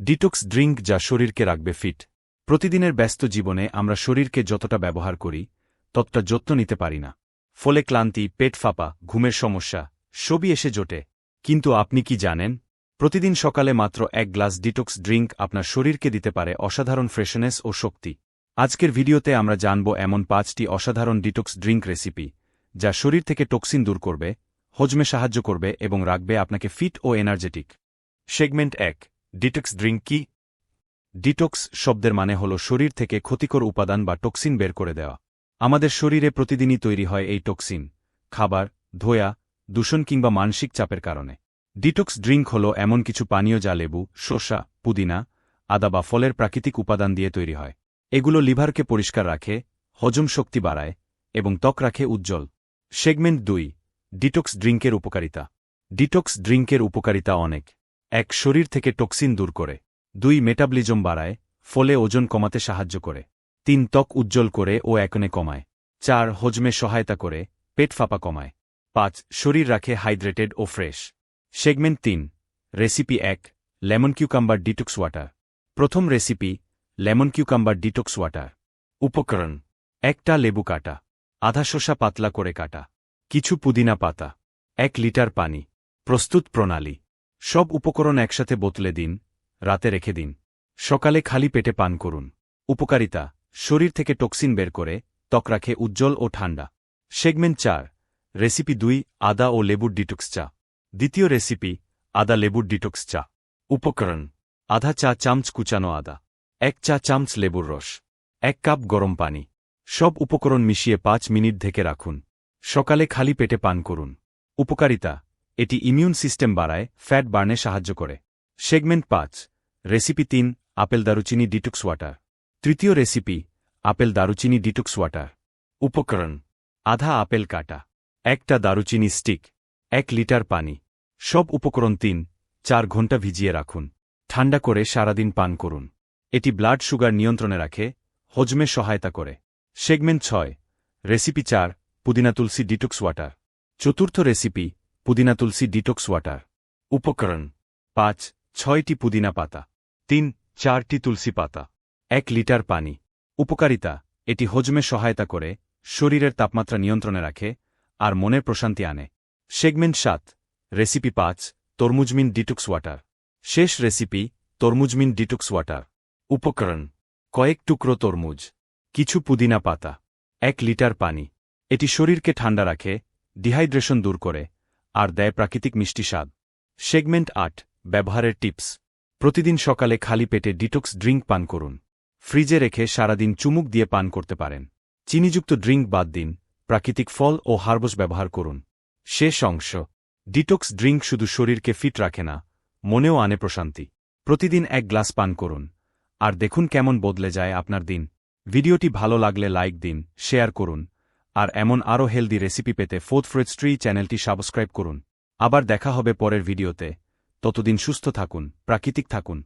Detox drink যা শরীরকে রাখবে ফিট। প্রতিদিনের ব্যস্ত জীবনে আমরা শরীরকে যতটা ব্যবহার করি, ততটা যত্ন নিতে পারি না। ফলে ক্লান্তি, পেট ফাঁপা, ঘুমের সমস্যা, সবই এসে জোটে। কিন্তু আপনি কি জানেন? প্রতিদিন সকালে মাত্র এক গ্লাস ডিটক্স ড্রিঙ্ক আপনার শরীরকে দিতে পারে অসাধারণ ফ্রেশনেস ও শক্তি। আজকের ভিডিওতে আমরা জানব এমন পাঁচটি অসাধারণ ডিটক্স ড্রিঙ্ক রেসিপি, যা শরীর থেকে টক্সিন দূর করবে, হজমে সাহায্য করবে এবং রাখবে আপনাকে ফিট ও এনার্জেটিক। সেগমেন্ট এক ডিটক্স ড্রিঙ্ক কি? ডিটক্স শব্দের মানে হল শরীর থেকে ক্ষতিকর উপাদান বা টক্সিন বের করে দেওয়া। আমাদের শরীরে প্রতিদিনই তৈরি হয় এই টক্সিন খাবার, ধোয়া, দূষণ কিংবা মানসিক চাপের কারণে। ডিটক্স ড্রিঙ্ক হল এমন কিছু পানীয় যা লেবু, শসা, পুদিনা, আদা বা ফলের প্রাকৃতিক উপাদান দিয়ে তৈরি হয়। এগুলো লিভারকে পরিষ্কার রাখে, হজম শক্তি বাড়ায় এবং ত্বক রাখে উজ্জ্বল। সেগমেন্ট দুই ডিটক্স ড্রিঙ্কের উপকারিতা। ডিটক্স ড্রিঙ্কের উপকারিতা অনেক। এক শরীর থেকে টক্সিন দূর করে। দুই মেটাবলিজম বাড়ায়, ফলে ওজন কমাতে সাহায্য করে। তিন ত্বক উজ্জ্বল করে ও একনে কমায়। চার, হজমে সহায়তা করে, পেট ফাঁপা কমায়। পাঁচ, শরীর রাখে হাইড্রেটেড ও ফ্রেশ। সেগমেন্ট তিন, রেসিপি এক, লেমন কিউকাম্বার ডিটক্স ওয়াটার। প্রথম recipe, lemon cucumber detox water. উপকরণ, একটা লেবু কাটা, আধা শসা পাতলা করে কাটা, কিছু পুদিনা পাতা, এক লিটার পানি, প্রস্তুত প্রণালী। সব উপকরণ একসাথে বোতলে দিন, রাতে রেখে দিন। সকালে খালি পেটে পান করুন। উপকারিতা, শরীর থেকে টক্সিন বের করে, ত্বক রাখে উজ্জ্বল ও ঠান্ডা। সেগমেন্ট চার, রেসিপি দুই, আদা ও লেবুর ডিটক্স চা। দ্বিতীয় রেসিপি, আদা লেবুর ডিটক্স চা। উপকরণ, আধা চা চামচ কুচানো আদা, এক চা চামচ লেবুর রস, এক কাপ গরম পানি। সব উপকরণ মিশিয়ে পাঁচ মিনিট ঢেকে রাখুন। সকালে খালি পেটে পান করুন। উপকারিতা এটি ইমিউন সিস্টেম বাড়ায় ফ্যাট বার্নে সাহায্য করে। সেগমেন্ট পাঁচ, রেসিপি তিন, আপেল দারুচিনি ডিটক্স ওয়াটার। তৃতীয় রেসিপি, আপেল দারুচিনি ডিটক্স ওয়াটার। উপকরণ, আধা আপেল কাটা, একটা দারুচিনি স্টিক, এক লিটার পানি। সব উপকরণ তিন, চার ঘণ্টা ভিজিয়ে রাখুন। ঠান্ডা করে সারাদিন পান করুন। এটি ব্লাড সুগার নিয়ন্ত্রণে রাখে, হজমে সহায়তা করে। সেগমেন্ট ছয়, রেসিপি চার, পুদিনা তুলসী ডিটক্স ওয়াটার। চতুর্থ রেসিপি পুদিনা তুলসী ডিটক্স ওয়াটার। উপকরণ, পাঁচ, ছয়টি পুদিনা পাতা, তিন, চারটি তুলসী পাতা, এক লিটার পানি। উপকারিতা, এটি হজমে সহায়তা করে, শরীরের তাপমাত্রা নিয়ন্ত্রণে রাখে, আর মনের প্রশান্তি আনে। সেগমেন্ট সাত, রেসিপি পাঁচ, তরমুজমিন ডিটক্স ওয়াটার। শেষ রেসিপি, তরমুজমিন ডিটক্স ওয়াটার। উপকরণ, কয়েক টুকরো তরমুজ, কিছু পুদিনা পাতা, এক লিটার পানি। এটি শরীরকে ঠান্ডা রাখে, ডিহাইড্রেশন দূর করে আর দেয় প্রাকৃতিক মিষ্টি স্বাদ। সেগমেন্ট আট, ব্যবহারের টিপস। প্রতিদিন সকালে খালি পেটে ডিটক্স ড্রিঙ্ক পান করুন। ফ্রিজে রেখে সারাদিন চুমুক দিয়ে পান করতে পারেন। চিনিযুক্ত ড্রিঙ্ক বাদ দিন, প্রাকৃতিক ফল ও হার্বস ব্যবহার করুন। শেষ অংশ, ডিটক্স ড্রিঙ্ক শুধু শরীরকে ফিট রাখে না, মনেও আনে প্রশান্তি। প্রতিদিন এক গ্লাস পান করুন। আর দেখুন কেমন বদলে যায় আপনার দিন। ভিডিওটি ভালো লাগলে লাইক দিন, শেয়ার করুন আর এমন আরও হেলদি রেসিপি পেতে ফোর্থ ফ্রেড স্ট্রি চ্যানেলটি সাবস্ক্রাইব করুন। আবার দেখা হবে পরের ভিডিওতে। ততদিন সুস্থ থাকুন, প্রাকৃতিক থাকুন।